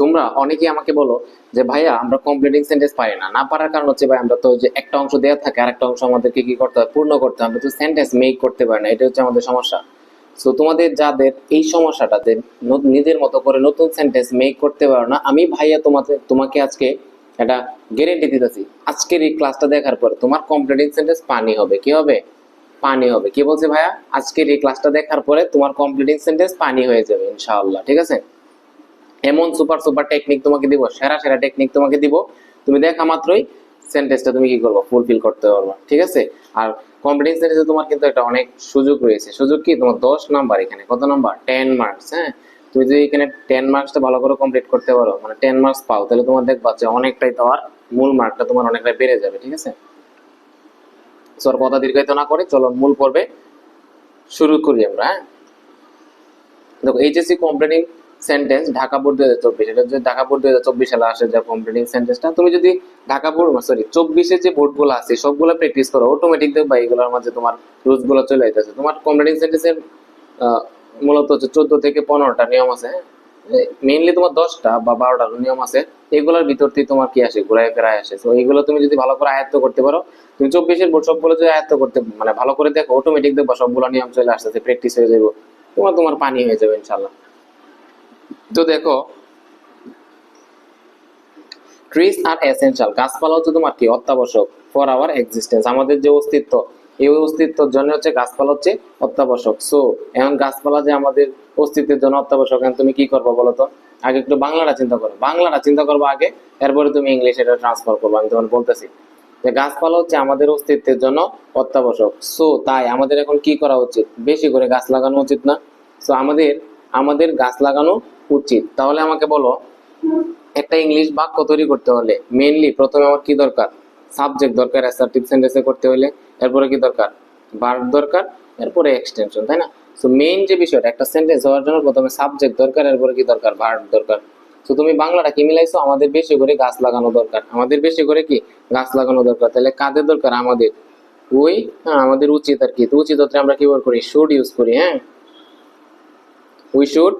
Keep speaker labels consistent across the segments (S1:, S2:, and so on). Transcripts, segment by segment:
S1: তোমরা অনেকেই আমাকে বলো যে, ভাইয়া, আমরা কমপ্লিটিং সেন্টেন্স পারি না। না পারার কারণ হচ্ছে, ভাই, আমরা তো যে একটা অংশ দেওয়া থাকে আর একটা অংশ আমাদেরকে কি করতে হয়? পূর্ণ করতে আমরা তো সেন্টেন্স মেক করতে পারি না এটা হচ্ছে আমাদের সমস্যা। সো তোমাদের যাদের এই সমস্যাটা যে নিজের মতো করে নতুন সেন্টেন্স মেক করতে পারো না, আমি ভাইয়া তোমাকে তোমাকে আজকে একটা গ্যারেন্টি দিতেছি। আজকের এই ক্লাসটা দেখার পর তোমার কমপ্লিটিং সেন্টেন্স পানি হবে। কি হবে? পানি হবে। কি বলছে ভাইয়া? আজকের এই ক্লাসটা দেখার পরে তোমার কমপ্লিটিং সেন্টেন্স পানি হয়ে যাবে, ইনশাআল্লাহ, ঠিক আছে? এমন সুপার সুপার টেকনিক তোমাকে দিব, সেরা সেরা টেকনিক তোমাকে দিব। তুমি দেখা মাত্রই সেন্টেন্সটা তুমি কি করবে? ফুলফিল করতে পারবে, ঠিক আছে? আর কম্পিটিং সেন্টেন্সে তোমার কিন্তু একটা অনেক সুযোগ রয়েছে। সুযোগ কি? তোমার দশ নাম্বার এখানে। কত নাম্বার টেন মার্কস হ্যাঁ? তুমি যদি এখানে টেন মার্কসটা ভালো করে কমপ্লিট করতে পারো মানে টেন মার্কস পাও, তাহলে তোমার দেখবা যে অনেকটাই তোমার মূল মার্কটা তোমার অনেকটাই বেড়ে যাবে, ঠিক আছে? আর কথা দীর্ঘায়িত না করে চলো মূল পর্বে শুরু করি আমরা হ্যাঁ? দেখো HSC completing sentence Dhaka board হাজার চব্বিশ। এটা যে ঢাকা বোর্ড দুই হাজার চব্বিশ সালে আসে যে কমপ্লিটিং সেন্টেন্সটা তুমি যদি ঢাকা বোর্ড সরি চব্বিশে যে বোর্ডগুলো আছে, সবগুলো প্র্যাকটিস করো অটোমেটিক দেখবা এগুলোর মাঝে তোমার রুলসগুলো চলে যাইতেছে তোমার কমপ্লিটিং সেন্টেন্সের মূলত হচ্ছে চোদ্দ থেকে পনেরোটা নিয়ম আছে। মেইনলি তোমার দশটা বা বারোটা নিয়ম আছে। এগুলোর ভিতর দিয়ে তোমার কি আসে? ঘুরায় ফেরায় আসে। তো এইগুলো তুমি যদি ভালো করে আয়ত্ত করতে পারো, তুমি চব্বিশের বোর্ড সবগুলো যদি আয়ত্ত করতে মানে ভালো করে দেখো অটোমেটিক দেখবা সবগুলো নিয়ম চলে আসতেছে প্র্যাকটিস হয়ে যাবে তোমার তোমার পানি হয়ে যাবে, ইনশাল্লাহ। তো দেখো ট্রিজ আর এসেনশিয়াল গাছপালা হচ্ছে তোমার কি? অত্যাবশ্যক ফর আওয়ার এক্সিস্টেন্স আমাদের যে অস্তিত্ব, এই অস্তিত্বের জন্য হচ্ছে গাছপালা হচ্ছে অত্যাবশ্যক। সো এখন গাছপালা যে আমাদের অস্তিত্বের জন্য অত্যাবশ্যক, এখন তুমি কি করব বলো তো? আগে একটু বাংলাটা চিন্তা করো। বাংলাটা চিন্তা করব আগে, এরপরে তুমি ইংলিশ এটা ট্রান্সফার করব, আমি তোমার বলতেছি। যে গাছপালা হচ্ছে আমাদের অস্তিত্বের জন্য অত্যাবশ্যক। সো তাই আমাদের এখন কি করা উচিত? বেশি করে গাছ লাগানো উচিত না। সো আমাদের আমাদের গাছ লাগানো উচিত। তাহলে আমাকে বলো, একটা ইংলিশ বাক্য তৈরি করতে হলে মেইনলি প্রথমে আমার কি দরকার? সাবজেক্ট দরকার অ্যাসার্টিভ সেন্টেন্সে করতে হলে। এরপরে কি দরকার? ভার্ব দরকার, এরপরে এক্সটেনশন তাই না? সো মেইন যে বিষয়টা, একটা সেন্টেন্স হওয়ার জন্য প্রথমে সাবজেক্ট দরকার, এরপরে কি দরকার? ভার্ব দরকার। তো তুমি বাংলাটা কি মিলাইছো? আমাদের বেশি করে গাছ লাগানো দরকার। আমাদের বেশি করে কি? গাছ লাগানো দরকার। তাহলে কাদের দরকার? আমাদের। ওই হ্যাঁ আমাদের উচিত আর কি। তো উচিত আমরা কি ব্যবহার করি? শুড ইউজ করি হ্যাঁ? উই শুড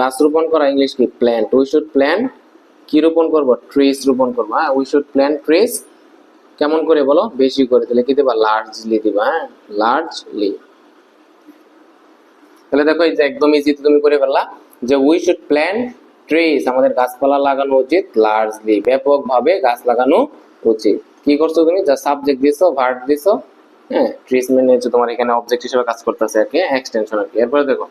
S1: গাছ রোপণ করা ইংলিশ কি? প্ল্যান্ট উই শুড প্ল্যান কি রোপণ করব? ট্রিস রোপণ করব হ্যাঁ? উই শুড প্ল্যান ট্রিস কেমন করে বলো? বেশি করে তাহলে কি দিবা? লার্জলি দিবা হ্যাঁ? লার্জলি তাহলে দেখো, এই যে একদম ইজি তুমি করে ফেললা যে উই শুড প্ল্যান ট্রিস আমাদের গাছপালা লাগানো উচিত লার্জলি ব্যাপকভাবে গাছ লাগানো উচিত। কি করছ তুমি? যা সাবজেক্ট দিছো ভার্ব দিছো হ্যাঁ? ট্রিস মানে হচ্ছে তোমার এখানে অবজেক্ট হিসেবে কাজ করতেছে আর কি এক্সটেনশন আর কি। এরপরে দেখো।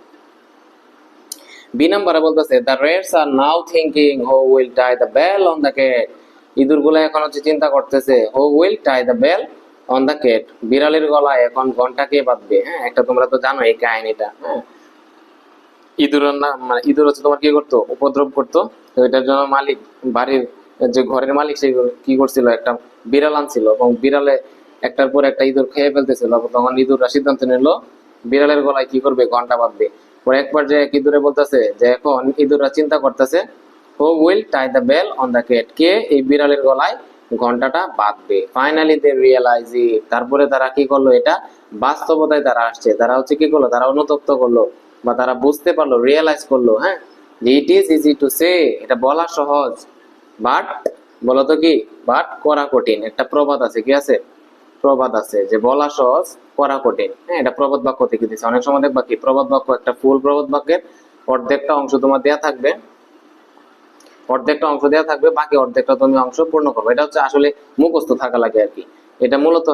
S1: বি নাম্বারে বলতেছে the rats are now thinking who will tie the bell on the cat ইঁদুরগুলো এখন হচ্ছে চিন্তা করতেছে who will tie the bell on the cat বিড়ালের গলায় এখন ঘণ্টা কে বাঁধবে? হ্যাঁ একটা তোমরা তো জানো এই কাহিনীটা হ্যাঁ। ইঁদুরের না মানে ইঁদুর হচ্ছে তোমার কি করতো? উপদ্রব করতো। তো এটার জন্য মালিক, বাড়ির যে ঘরের মালিক সে কি করছিল? একটা বিড়াল আনছিল এবং বিড়ালে একটার পর একটা ইঁদুর খেয়ে ফেলতেছিল। তখন ইঁদুররা সিদ্ধান্ত নিল, বিড়ালের গলায় কি করবে? ঘণ্টা বাঁধবে। পরে এক পর্যায়ে এক ইঁদুরে বলতেছে যে, এখন ইঁদুররা চিন্তা করতেছে who will tie the bell on the cat কে এই বিড়ালের গলায় ঘন্টাটা বাঁধবে? ফাইনালি দে রিয়েলাইজ তারপরে তারা কি করল এটা? বাস্তবতায় তারা আসছে। তারা হচ্ছে কি করল? তারা অনুতপ্ত করল বা তারা বুঝতে পারল রিয়েলাইজ করল হ্যাঁ? It is easy to say এটা বলা সহজ। বাট বলতো কি? বাট করা কঠিন। একটা প্রবাদ আছে, কি আছে? প্রবাদ আছে, যে বলা সহজ, করা কঠিন। হ্যাঁ এটা প্রবাদ বাক্য থেকে দিচ্ছে অনেক সময় দেখবা কি, প্রবাদ বাক্য একটা ফুল প্রবাদ বাক্যের অর্ধেকটা অংশ তোমার দেয়া থাকবে, অর্ধেকটা অংশ দেওয়া থাকবে, বাকি অর্ধেকটা তুমি অংশ পূর্ণ করবে। এটা হচ্ছে আসলে মুখস্থ থাকা লাগে আর কি। এটা মূলত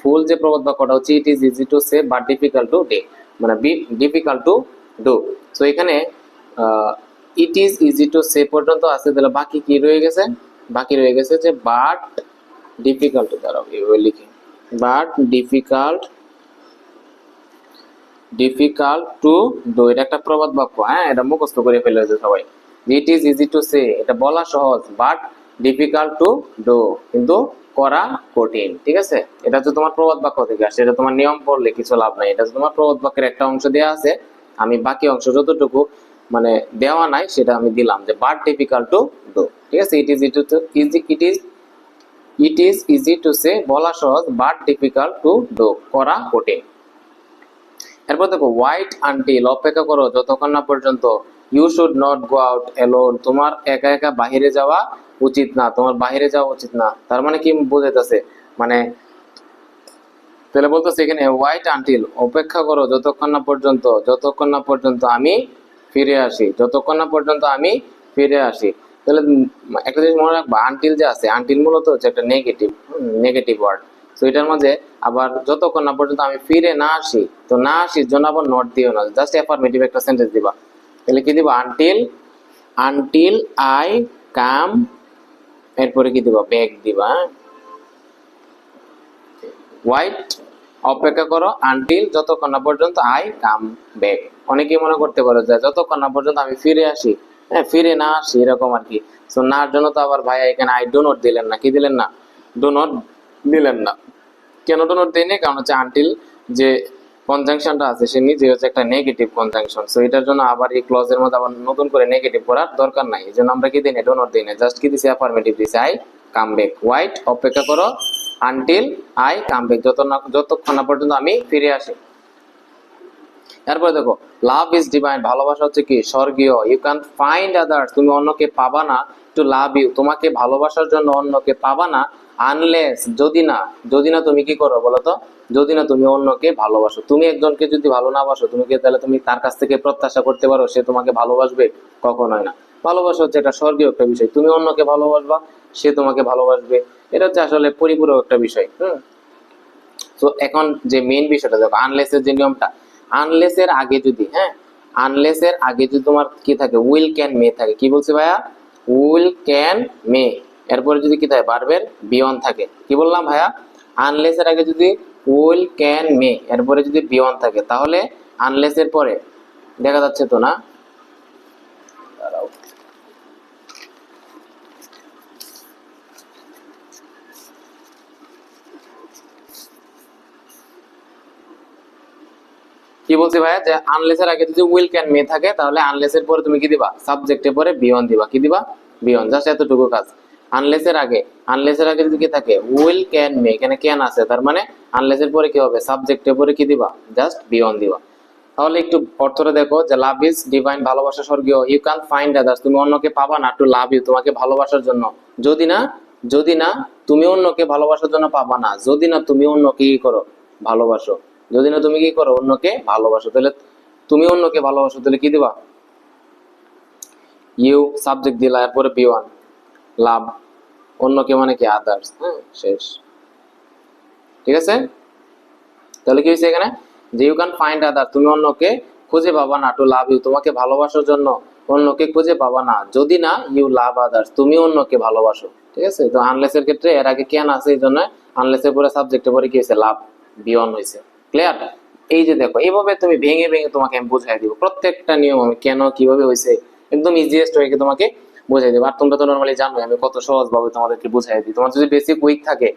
S1: ফুল যে প্রবাদ বাক্যটা হচ্ছে it is easy to say but difficult to do মানে ডিফিকাল্ট টু ডু সো এখানে it is easy to say পর্যন্ত আছে, তাহলে বাকি কি রয়ে গেছে? বাকি রয়ে গেছে যে বাট ডিফিকাল্ট দাঁড়াও এভাবে লিখে। But difficult difficult to do এটা একটা প্রবাদ বাক্য। হ্যাঁ এটা মুখস্থ করে ফেলেছে সবাই। It is easy to say এটা বলা সহজ বাট ডিফিকাল্ট টু ডু কিন্তু করা কঠিন, ঠিক আছে? এটা হচ্ছে তোমার প্রবাদ বাক্য থেকে আসছে, এটা তোমার নিয়ম পড়লে কিছু লাভ নাই। এটা তোমার প্রবাদ বাক্যের একটা অংশ দেওয়া আছে, আমি বাকি অংশ যতটুকু মানে দেওয়া নাই, সেটা আমি দিলাম যে বাট ডিফিকাল্ট টু ডু ঠিক আছে? It is it is it is it is easy to say বলা সহজ বাট ডিফিকাল্ট টু ডু করা কঠিন। এরপর দেখো হোয়াইট আনটিল অপেক্ষা করো, যতক্ষণ না পর্যন্ত you should not go out alone তোমার একা একা বাহিরে যাওয়া উচিত না, তোমার বাহিরে যাওয়া উচিত না। তার মানে কি বোঝাইতেছে? মানে তাহলে বলতেছে এখানে হোয়াইট আনটিল অপেক্ষা করো, যতক্ষণ না পর্যন্ত, যতক্ষণ না পর্যন্ত আমি ফিরে আসি, যতক্ষণ না পর্যন্ত আমি ফিরে আসি। তাহলে একটা জিনিস মনে রাখবা আনটিল যে আছে আনটিল মূলত হচ্ছে একটা নেগেটিভ নেগেটিভ ওয়ার্ড তো এটার মাঝে আবার যতক্ষণ না পর্যন্ত আমি ফিরে না আসি, তো না আসির জন্য আবার নট দিও না। জাস্ট অ্যাফার্মেটিভ একটা সেন্টেন্স দিবা। তাহলে কি দিবা? আনটিল আনটিল আই কাম এরপরে কি দিবা? ব্যাক দিবা হ্যাঁ? হোয়াইট অপেক্ষা করো আনটিল যতক্ষণ না পর্যন্ত আই কাম ব্যাক অনেকেই মনে করতে পারো যে যতক্ষণ না পর্যন্ত আমি ফিরে আসি হ্যাঁ ফিরে না আসি, এরকম আর কি। সো নার জন্য তো আবার ভাইয়া এখানে, আই ডো নট দিলেন না। কি দিলেন না? ডো নট দিলেন না। কেন ডো নট দেয়নি? কারণ হচ্ছে আনটিল যে কনজাংশনটা আছে, সে নিজে হচ্ছে একটা নেগেটিভ কনজাংশন সো এটার জন্য আবার এই ক্লজের মধ্যে আবার নতুন করে নেগেটিভ করার দরকার নাই। এই জন্য আমরা কি দিই না ডো নট দিই না জাস্ট কি দিছি? অ্যাফার্মেটিভ দিছি। আই কাম ব্যাক হোয়াইট অপেক্ষা করো। আনটিল আই কাম ব্যাক যত না যতক্ষণ না পর্যন্ত আমি ফিরে আসি। এরপরে দেখো লাভ ইজ ডিভাইন ভালোবাসা হচ্ছে কি? স্বর্গীয়। ইউ ক্যান ফাইন্ড আদার্স তুমি অন্যকে পাবা না টু লাভ ইউ তোমাকে ভালোবাসার জন্য অন্যকে পাবা না আনলেস যদি না যদি না তুমি কি করো বলো তো? যদি না তুমি অন্যকে ভালোবাসো। তুমি একজনকে যদি ভালো না বাসো, তুমি তাহলে তুমি তার কাছ থেকে প্রত্যাশা করতে পারো সে তোমাকে ভালোবাসবে? কখনোই না। ভালোবাসা হচ্ছে একটা স্বর্গীয় একটা বিষয়। তুমি অন্যকে ভালোবাসবা, সে তোমাকে ভালোবাসবে। এটা হচ্ছে আসলে পরিপূরক একটা বিষয়, হুম? তো এখন যে মেইন বিষয়টা, দেখো আনলেসের যে নিয়মটা আনলেসের আগে যদি হ্যাঁ? আনলেস এর আগে যদি তোমার কি থাকে? উইল ক্যান মে থাকে। কি বলছি ভাইয়া? উইল ক্যান মে এরপরে যদি কি থাকে? বারবের বিয়ন থাকে। কি বললাম ভাইয়া? আনলেস এর আগে যদি উইল ক্যান মে এরপরে যদি বিয়ন থাকে, তাহলে আনলেস এর পরে দেখা যাচ্ছে তো না? কি বলছি ভাইয়া? যে আনলেসের আগে যদি উইল ক্যান মে থাকে, তাহলে আনলেসের পরে তুমি কি দিবা? সাবজেক্টের পরে বিয়ন দিবা। কি দিবা? বিয়ন জাস্ট এতটুকু কাজ। আনলেসের আগে আনলেসের আগে যদি কি থাকে উইল ক্যান মে এখানে ক্যান আছে, তার মানে আনলেসের পরে কি হবে? সাবজেক্টের পরে কি দিবা? জাস্ট বিয়ন দিবা। তাহলে একটু অর্থটা দেখো, যে লাভ ইজ ডিভাইন ভালোবাসা স্বর্গীয়। ইউ ক্যান ফাইন্ড আদার্স তুমি অন্যকে পাবা না টু লাভ ইউ তোমাকে ভালোবাসার জন্য। যদি না যদি না, তুমি অন্যকে ভালোবাসার জন্য পাবা না। যদি না, তুমি অন্যকে কি করো, ভালোবাসো। যদি না তুমি কি করো, অন্যকে ভালোবাসো, তাহলে তুমি অন্যকে ভালোবাসো, তাহলে কি দিবা? ইউ সাবজেক্ট দিলা, এরপরে বি ওয়ান লাভ, অন্যকে মানে কি আদার্স হ্যাঁ শেষ। ঠিক আছে? তাহলে কি হয়েছে এখানে? যে ইউ ক্যান ফাইন্ড আদার তুমি অন্যকে খুঁজে পাবা না টু লাভ ইউ তোমাকে ভালোবাসার জন্য অন্যকে খুঁজে পাবা না। যদি না ইউ লাভ আদার্স তুমি অন্যকে ভালোবাসো। ঠিক আছে? তো আনলেসের ক্ষেত্রে এর আগে কেন আছে, এই জন্য আনলেসের পরে সাবজেক্টের পরে কি হয়েছে? লাভ বিয়ন হয়েছে। ক্লিয়ার এই যে দেখো, এইভাবে তুমি ভেঙে ভেঙে তোমাকে আমি বুঝাই দিব। প্রত্যেকটা নিয়ম আমি কেন, কীভাবে হয়েছে একদম ইজিয়েস্ট হয়ে তোমাকে বুঝাই দেবো। আর তোমরা তো নর্মালি জানো আমি কত তোমাদেরকে বুঝাই দিই। তোমার যদি বেসিক উইক থাকে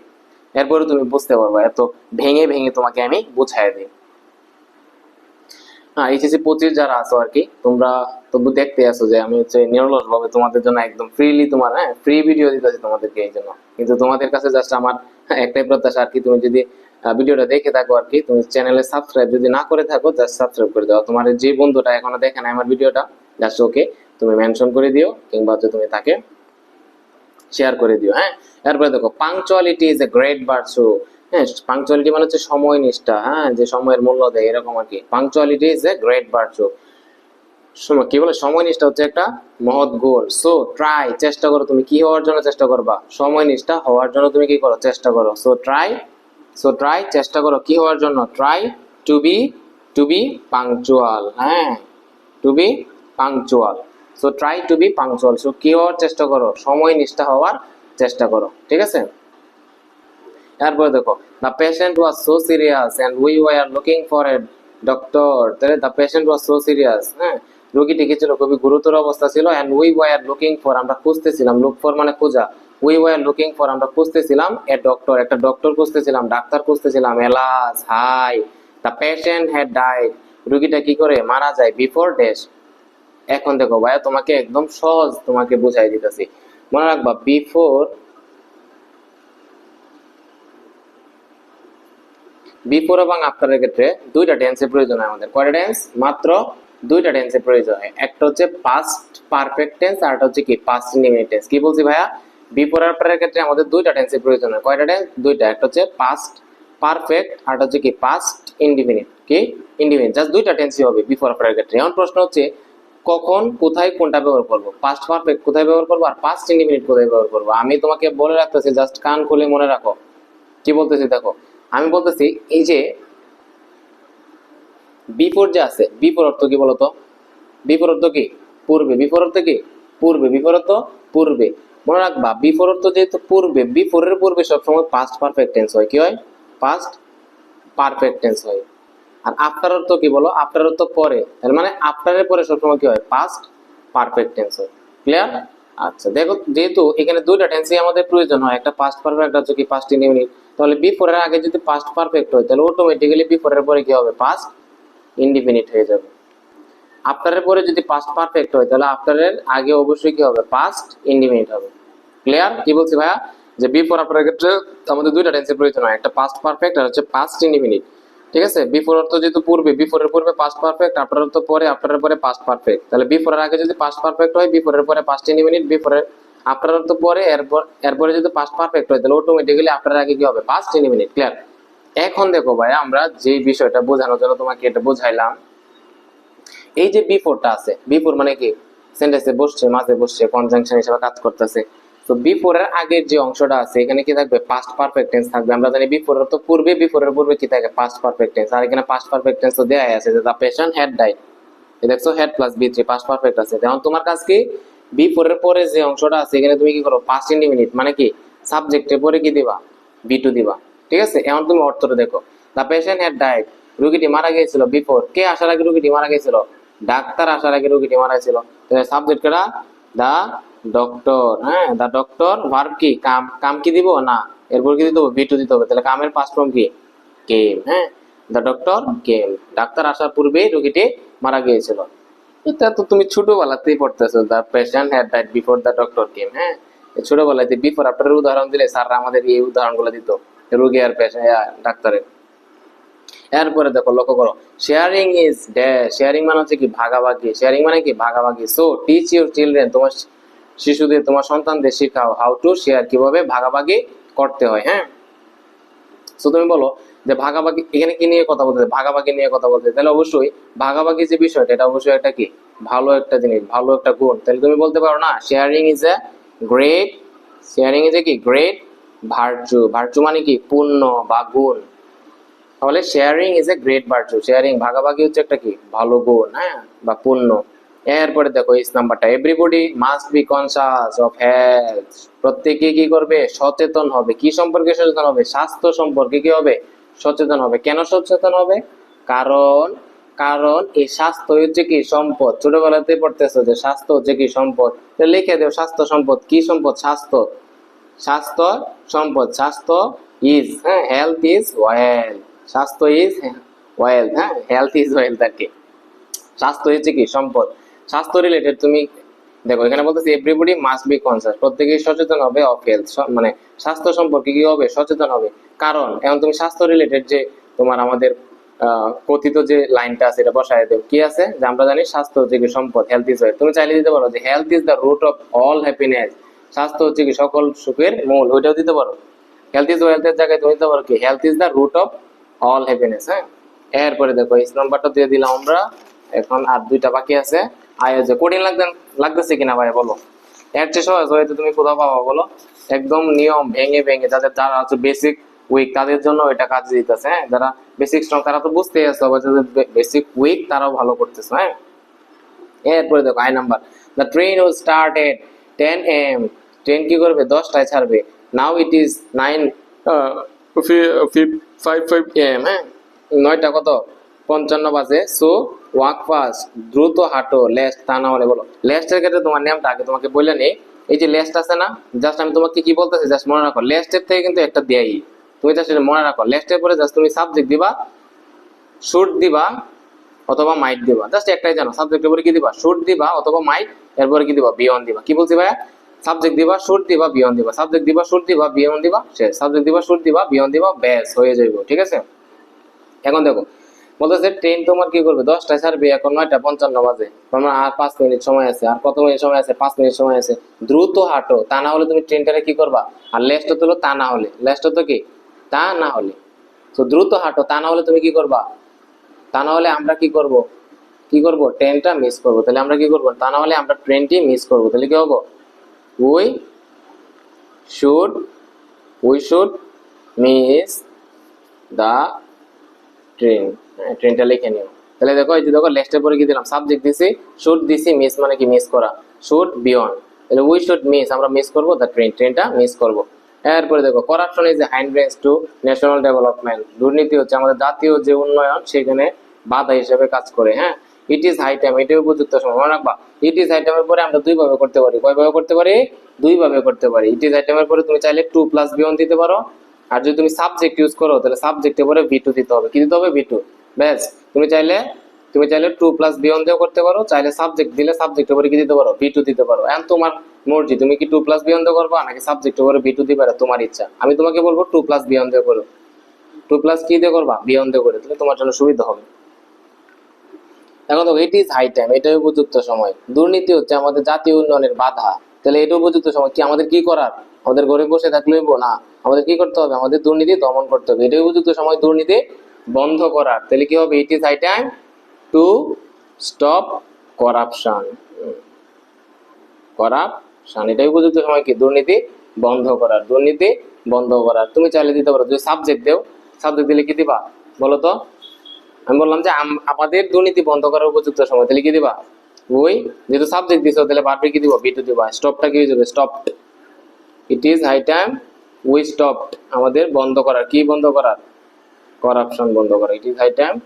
S1: এরপরে তুমি বুঝতে এত ভেঙে ভেঙে তোমাকে আমি বুঝাই দিই। হ্যাঁ এইচএসসি পঁচিশ যারা আছো আর কি, তোমরা তবু দেখতে আসো যে আমি হচ্ছে নিরলস ভাবে তোমাদের জন্য একদম ফ্রিলি তোমার হ্যাঁ ফ্রি ভিডিও দিতেছি তোমাদেরকে এই জন্য। কিন্তু তোমাদের কাছে জাস্ট আমার একটাই প্রত্যাশা আর কি, তুমি যদি ভিডিওটা দেখে থাকো আর কি। তুমি চ্যানেলে সাবস্ক্রাইব যদি না করে থাকো জাস্ট সাবস্ক্রাইব করে দাও। তোমার যে বন্ধুটা এখনও দেখে না আমার ভিডিওটা জাস্ট ওকে তুমি মেনশন করে দিও, কিংবা তুমি তাকে শেয়ার করে দিও হ্যাঁ? এরপরে দেখো punctuality is a great virtue হ্যাঁ পাংচুয়ালিটি মানে হচ্ছে সময় নিষ্ঠা হ্যাঁ যে সময়ের মূল্য দেয়, এরকম আর কি। Punctuality is a great virtue কি বলে? সময় নিষ্ঠা হচ্ছে একটা মহৎ গোল সো ট্রাই চেষ্টা করো তুমি, কি হওয়ার জন্য চেষ্টা করবা? সময় নিষ্ঠা হওয়ার জন্য তুমি কি করো? চেষ্টা করো সো ট্রাই সো ট্রাই চেষ্টা করো, কি হওয়ার জন্য? Try to be to be punctual হ্যাঁ? To be punctual so try to be punctual so কি হওয়ার চেষ্টা করো? সময় নিষ্ঠা হওয়ার চেষ্টা করো, ঠিক আছে? এরপরে দেখো the patient was so serious and we were looking for a doctor তাহলে the patient was so serious হ্যাঁ? রোগীটি কি ছিল খুবই গুরুতর অবস্থা ছিল and we were looking for আমরা খুঁজতেছিলাম লুক ফর মানে খোঁজা। উই ওয়ার লুকিং ফর আমরা খুঁজতেছিলাম এ ডক্টর একটা ডক্টর খুঁজতেছিলাম, ডাক্তার খুঁজতেছিলাম alas hi the patient had died রোগীটা কি করে মারা যায় বিফোর ডেস এখন দেখো ভাইয়া, তোমাকে একদম সহজ তোমাকে বুঝাই দিতেছি। মনে রাখবা বিফোর বিফোর এবং আফটারের ক্ষেত্রে দুইটা টেন্সের প্রয়োজন হয় আমাদের। কয়টা টেন্স মাত্র দুইটা টেন্সের প্রয়োজন হয়। একটা হচ্ছে পাস্ট পারফেক্ট টেন্স আর একটা হচ্ছে কি পাস্ট ইন্ডিপেন্ডেন্ট টেন্স কি বলছি ভাইয়া? বিফোর আফটারের ক্ষেত্রে আমাদের দুইটা টেন্সের প্রয়োজন হয়। কয়টা টেন্স দুইটা। একটা হচ্ছে পাস্ট পারফেক্ট আর হচ্ছে কি পাস্ট ইন্ডিপেন্ডেন্ট কি? ইন্ডিপেন্ডেন্ট জাস্ট দুইটা টেন্সই হবে বিফোর আফটারের ক্ষেত্রে। এখন প্রশ্ন হচ্ছে, কখন, কোথায়, কোনটা ব্যবহার করব? পাস্ট পারফেক্ট কোথায় ব্যবহার করব? আর পাস্ট ইন্ডিপেন্ডেন্ট কোথায় ব্যবহার করব? আমি তোমাকে বলে রাখতেছি জাস্ট কান খুলে মনে রাখো। কি বলতেছি দেখো? আমি বলতেছি, এই যে বিফোর যে আছে বিফোর অর্থ কি বলতো? বিফোর অর্থ কি? পূর্বে। বিফোর অর্থ কি? পূর্বে। বিফোর অর্থ? পূর্বে। মনে রাখবা বিফোর তো যেহেতু পূর্বে বিফোরের পূর্বে সবসময় পাস্ট পারফেক্ট টেন্স হয়। কি হয়? পাস্ট পারফেক্ট টেন্স হয়। আর আফটার অর্থ কি বলো? আফটার অর্থ পরে। তার মানে আফটারের পরে সবসময় কি হয়? পাস্ট পারফেক্ট টেন্স হয়। ক্লিয়ার আচ্ছা দেখো, যেহেতু এখানে দুইটা টেন্সই আমাদের প্রয়োজন হয়। একটা পাস্ট পারফেক্ট একটা হচ্ছে কি পাস্ট ইনডিফিনিট তাহলে বিফোর এর আগে যদি পাস্ট পারফেক্ট হয়, তাহলে অটোমেটিক্যালি বিফোর এর পরে কি হবে? পাস্ট ইনডিফিনিট হয়ে যাবে। আফটারের পরে যদি পাস্ট পারফেক্ট হয়, তাহলে আফটারের আগে অবশ্যই কি হবে? পাস্ট ইনডিফিনিট হবে। ক্লিয়ার কি বলছি ভাইয়া? যে বিফোর আফটারের ক্ষেত্রে আমাদের দুইটা টেন্সের প্রয়োজন হয়, একটা পাস্ট পারফেক্ট আর হচ্ছে পাস্ট ইনডিফিনিট ঠিক আছে? বিফোর অর্থ যেহেতু পূর্বে বিফোরের পূর্বে পাস্ট পারফেক্ট আফটার অর্থ পরে আফটারের পরে পাস্ট পারফেক্ট তাহলে বিফোরের আগে যদি পাস্ট পারফেক্ট হয় বিফোরের পরে পাস্ট ইনডিফিনিট বিফোরের আফটার অর্থ পরে, এরপর, এরপরে যদি পাস্ট পারফেক্ট হয়, তাহলে অটোমেটিক্যালি আফটার আগে কি হবে? পাস্ট ইনডিফিনিট ক্লিয়ার এখন দেখো ভাই আমরা যে বিষয়টা বোঝানোর জন্য তোমাকে এটা বোঝাইলাম এই যে বিফোরটা আছে বিফোর মানে কি? সেন্টেন্সে বসছে, মাঝে বসছে কনজাংশন হিসেবে কাজ করতেছে। তো বিফোর এর আগের যে অংশটা আছে, এখানে কি থাকবে? পাস্ট পারফেক্ট টেন্স থাকবে। আমরা জানি বিফোর তো পূর্বে বিফোর এর পূর্বে কি থাকে? পাস্ট পারফেক্ট টেন্স আর এখানে পাস্ট পারফেক্ট টেন্স তো দেয়া আছে যে দা পেশেন্ট হ্যাড ডাইড এই দেখছ had plus V three past perfect আছে। এখন তোমার কাজ কি? বি ফোর এর পরে যে অংশটা আছে, এখানে তুমি কি করো? পাস্ট ইন্ডিমিনিট মানে কি? সাবজেক্টের পরে কি দিবা? বি টু দিবা। ঠিক আছে? এখন তুমি অর্থটা দেখো। দা পেশেন্ট হ্যাড ডাইড রোগীটি মারা গিয়েছিল বিফোর কে আসার আগে রোগীটি মারা গিয়েছিল? ডাক্তার আসার আগে রোগীটি মারা ছিল সাবজেক্ট কেটা? দা ডক্টর হ্যাঁ? দা ডক্টর ভার্ব কি? কাম। কাম কি দিব? না। এরপর কি দিতে হবে? বি টু দিতে হবে। তাহলে কামের পাস্ট ফর্ম কি? কেম হ্যাঁ? দা ডক্টর কেম ডাক্তার আসার পূর্বে রোগীটি মারা গিয়েছিল। এটা তো তুমি ছোটবেলাতেই পড়তেছো। The patient had died before the doctor came হ্যাঁ? ছোটবেলাতে বিফোর আফটার উদাহরণ দিলে স্যাররা আমাদের এই উদাহরণগুলো দিত। রোগী আর পেশেন্ট ডাক্তারের। এরপরে দেখো, লক্ষ্য করো শেয়ারিং ইজ ড্যাশ শেয়ারিং মানে হচ্ছে কি ভাগাভাগি শেয়ারিং মানে কি ভাগাভাগি। সো টিচ ইউর চিলড্রেন তোমার শিশুদের, তোমার সন্তানদের শেখাও হাউ টু শেয়ার কীভাবে ভাগাভাগি করতে হয় হ্যাঁ? সো তুমি বলো যে ভাগাভাগি, এখানে কি নিয়ে কথা বলতে ভাগাভাগি নিয়ে কথা বলতে তাহলে অবশ্যই ভাগাভাগি যে বিষয়টা, এটা অবশ্যই একটা কি? ভালো একটা জিনিস, ভালো একটা গুণ। তাহলে তুমি বলতে পারো না sharing is a great sharing is a কি? গ্রেট ভার্চু ভার্চু মানে কি? পুণ্য বা গুণ। তাহলে sharing is a great virtue sharing ভাগাভাগি হচ্ছে একটা কি? ভালো গুণ হ্যাঁ? বা পুণ্য। এরপরে দেখো ইস নাম্বারটা everybody must be conscious of health প্রত্যেকে কি করবে? সচেতন হবে। কি সম্পর্কে সচেতন হবে? স্বাস্থ্য সম্পর্কে কি হবে? সচেতন হবে। কেন সচেতন হবে? কারণ কারণ এই স্বাস্থ্য হচ্ছে কি? সম্পদ। ছোটবেলাতে পড়তেছো যে স্বাস্থ্য হচ্ছে কি? সম্পদ। লিখে দেও, স্বাস্থ্য সম্পদ। কি সম্পদ? স্বাস্থ্য। স্বাস্থ্য সম্পদ। স্বাস্থ্য ইজ হ্যাঁ? হেলথ ইজ ওয়েল স্বাস্থ্য ইজ ওয়েলথ হ্যাঁ? হেলথ ইজ ওয়েলথ আর কি স্বাস্থ্য হচ্ছে কি? সম্পদ। স্বাস্থ্য রিলেটেড তুমি, দেখো, এখানে বলতেছি এভরিবডি মাস্ট বি প্রত্যেকেই সচেতন হবে অফ হেলথ মানে স্বাস্থ্য সম্পর্কে কি হবে? সচেতন হবে। কারণ, এখন তুমি স্বাস্থ্য রিলেটেড যে তোমার আমাদের কথিত যে লাইনটা আছে, এটা বসায় দেব কি আছে? যে আমরা জানি স্বাস্থ্য হচ্ছে কি সম্পদ হেলথ ইজ তুমি চাইলে দিতে পারো যে health is the root of all happiness স্বাস্থ্য হচ্ছে কি সকল সুখের মূল ওইটাও দিতে পারো। হেলথ ইজ ওয়েলথের জায়গায় তুমি দিতে পারো কি? Health is the root of all happiness হ্যাঁ? এরপরে দেখো, এই নাম্বারটা দিয়ে দিলাম আমরা। এখন আর দুইটা বাকি আছে। আয় যে কঠিন লাগবে লাগতেছে কিনা ভাই, বলো। এর চেয়ে সহজ, হয়তো তুমি কোথাও পাবা, বলো। একদম নিয়ম, ভেঙে ভেঙে, যাদের যারা হচ্ছে বেসিক উইক তাদের জন্য এটা কাজ দিতেছে হ্যাঁ? যারা বেসিক স্ট্রং তারা তো বুঝতেই আসছে আবার যাদের বেসিক উইক তারাও ভালো করতেছে হ্যাঁ? এরপরে দেখো I number. The train will start at ten AM train কি করবে? দশটায় ছাড়বে। Now it is nine five five AM হ্যাঁ? নয়টা কত? পঞ্চান্ন বাজে। সো ওয়াক ফাস্ট দ্রুত হাঁটো লেস্ট তা না হলে বলো। লেস্টের ক্ষেত্রে তোমার নিয়মটা আগে তোমাকে বললে নেই। এই যে লেস্ট আছে না জাস্ট আমি তোমাকে কি বলতেছি জাস্ট মনে রাখো লেস্টের থেকে কিন্তু একটা দেয়াই। তুমি জাস্ট মনে রাখো লেস্টের পরে জাস্ট তুমি সাবজেক্ট দিবা শুট দিবা, অথবা মাইট দিবা। জাস্ট একটাই জানো সাবজেক্টের পরে কি দিবা? শুট দিবা, অথবা মাইট এরপরে কি দিবা? বিয়ন দিবা। কি বলছি ভাইয়া? সাবজেক্ট দিবা শুট দিবা বিয়ন দিবা। সাবজেক্ট দিবা শুট দিবা বিয়ন দিবা, শেষ। সাবজেক্ট দিবা শুট দিবা বিয়ন দিবা ব্যাস হয়ে যাইব, ঠিক আছে? এখন দেখো, বলতেছে ট্রেন তোমার কি করবে? দশটায় ছাড়বে, এখন নয়টা পঞ্চান্ন বাজে। তোমার আর পাঁচ মিনিট সময় আছে, আর কত মিনিট সময় আছে? পাঁচ মিনিট সময় আছে। দ্রুত হাঁটো, তা না হলে তুমি ট্রেনটারে কি করবা? আর লেস্টটা তুলো তা না হলে। লেস্টটা তো কি? তা না হলে। তো দ্রুত হাঁটো, তা না হলে তুমি কি করবা? তা না হলে আমরা কি করব? কি করব? ট্রেনটা মিস করব। তাহলে আমরা কি করব? তা না হলে আমরা ট্রেনটি মিস করব। তাহলে কি হব? We should we should miss the train. ট্রেনটা লিখে নিও। তাহলে দেখো, এই যে দেখো লেস্টের পরে কি দিলাম? সাবজেক্ট দিছি শুড দিছি মিস মানে কি মিস করা? শুড বিয়ন্ড তাহলে উই শুড মিস আমরা মিস করব দ্য ট্রেন ট্রেনটা মিস করব। এরপরে দেখো corruption is hindrance to national development দুর্নীতি হচ্ছে আমাদের জাতীয় যে উন্নয়ন, সেখানে বাধা হিসেবে কাজ করে হ্যাঁ? ইট ইজ হাই টাইম এটাই উপযুক্ত সময়। মনে রাখবা ইট ইজ হাই টাইমের পরে আমরা দুই ভাবে করতে পারি। কয় ভাবে করতে পারি? দুই ভাবে করতে পারি। ইট ইজ হাই টাইমের পরে তুমি চাইলে টু প্লাস বিয়ন দিতে পারো। আর যদি তুমি সাবজেক্ট ইউজ করো, তাহলে সাবজেক্টের পরে ভি টু দিতে হবে। কি দিতে হবে? ভি টু ব্যাস, তুমি চাইলে তুমি চাইলে টু প্লাস বিয়ন দিয়েও করতে পারো। চাইলে সাবজেক্ট দিলে সাবজেক্টের পরে কি দিতে পারো? ভি টু দিতে পারো। এখন তোমার মর্জি, তুমি কি টু প্লাস বিয়ন দিয়ে করবা? নাকি সাবজেক্টের পরে ভি টু দিবে? এটা তোমার ইচ্ছা। আমি তোমাকে বলব টু প্লাস বিয়ন দিয়ে করো। টু প্লাস কি দিয়ে করবা? বিয়ন দিয়ে করে। তাহলে তোমার জন্য সুবিধা হবে। এখন দেখো ইট ইজ হাই টাইম এটাই উপযুক্ত সময়। দুর্নীতি হচ্ছে আমাদের জাতীয় উন্নয়নের বাধা। তাহলে এটা উপযুক্ত সময়, কি আমাদের কি করার? আমাদের ঘরে বসে থাকলে না। আমাদের কি করতে হবে? আমাদের দুর্নীতি দমন করতে হবে। এটাই উপযুক্ত সময় দুর্নীতি বন্ধ করার। তাহলে কি হবে? It is high time to stop corruption corruption এটাই উপযুক্ত সময় কি? দুর্নীতি বন্ধ করার। দুর্নীতি বন্ধ করার। তুমি চাইলে দিতে পারো। যদি সাবজেক্ট দেও সাবজেক্ট দিলে কি দিবা? বলো তো? আমি বললাম যে, আম- আমাদের দুর্নীতি বন্ধ করার উপযুক্ত সময়, তাহলে কি দিবা? ওই, যেহেতু সাবজেক্ট দিছো, তাহলে বারবার কি দিব? বিটু দিবা। স্টপটা কি যাবে? Stop it is high time we stop আমাদের বন্ধ করার, কি বন্ধ করার? করাপশন বন্ধ করা। It is high time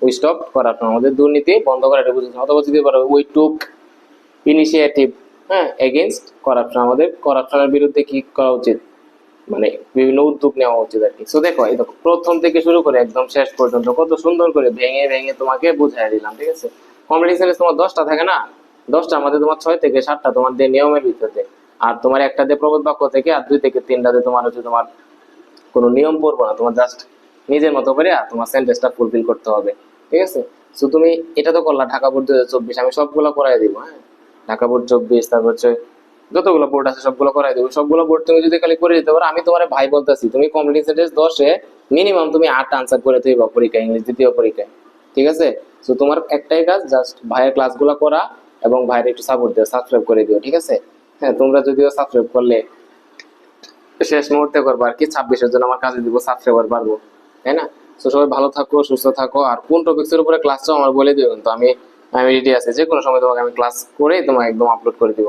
S1: we stop corruption আমাদের দুর্নীতি বন্ধ করা এটা বুঝতে অথবা দিতে পারো উই টুক ইনিশিয়েটিভ হ্যাঁ এগেনস্ট করাপশন আমাদের করাপশনের বিরুদ্ধে কি করা উচিত? মানে বিভিন্ন উদ্যোগ নেওয়া উচিত আর কি। সো দেখো, এই দেখো, প্রথম থেকে শুরু করে একদম শেষ পর্যন্ত কত সুন্দর করে ভেঙে ভেঙে তোমাকে বুঝাই দিলাম, ঠিক আছে? কম্পিটিশনে তোমার দশটা থাকে না? দশটা আমাদের তোমার ছয় থেকে সাতটা তোমার দিয়ে নিয়মের ভিতরে আর তোমার একটা দিয়ে প্রবোধ বাক্য থেকে আর দুই থেকে তিনটাতে তোমার হচ্ছে তোমার কোনো নিয়ম পড়ব না, তোমার জাস্ট নিজের মতো করে আর তোমার সেন্টেন্সটা ফুলফিল করতে হবে, ঠিক আছে? সো তুমি এটা তো করলা, ঢাকা বোর্ড দু চব্বিশ, আমি সবগুলো করাই দিব হ্যাঁ? ঢাকা বোর্ড চব্বিশ, তারপর হচ্ছে যতগুলো বোর্ড আছে সবগুলো করাই দেবো। সবগুলো বোর্ড তুমি যদি খালি করে দিতে পারো, আমি তোমার ভাই বলতেছি, তুমি কমপ্লিট সেন্টেন্স দশে মিনিমাম তুমি আট আনসার করে তুইবা পরীক্ষা, ইংলিশ দ্বিতীয় পরীক্ষায়। ঠিক আছে? সো তোমার একটাই কাজ জাস্ট ভাইয়ের ক্লাসগুলো করা এবং ভাইয়ের একটু সাপোর্ট দিও সাবস্ক্রাইব করে দিও, ঠিক আছে? হ্যাঁ তোমরা যদিও সাবস্ক্রাইব করলে শেষ মুহূর্তে করব, আর কি ছাব্বিশের জন্য আমার কাজে দিব সাবস্ক্রাইবার পারব তাই না? তো সবাই ভালো থাকো, সুস্থ থাকো, আর কোন টপিক্সের উপরে ক্লাসটাও আমার বলে দিও, কিন্তু আমি আমি রেডি আছি। যে কোনো সময় তোমাকে আমি ক্লাস করে তোমাকে একদম আপলোড করে দিব।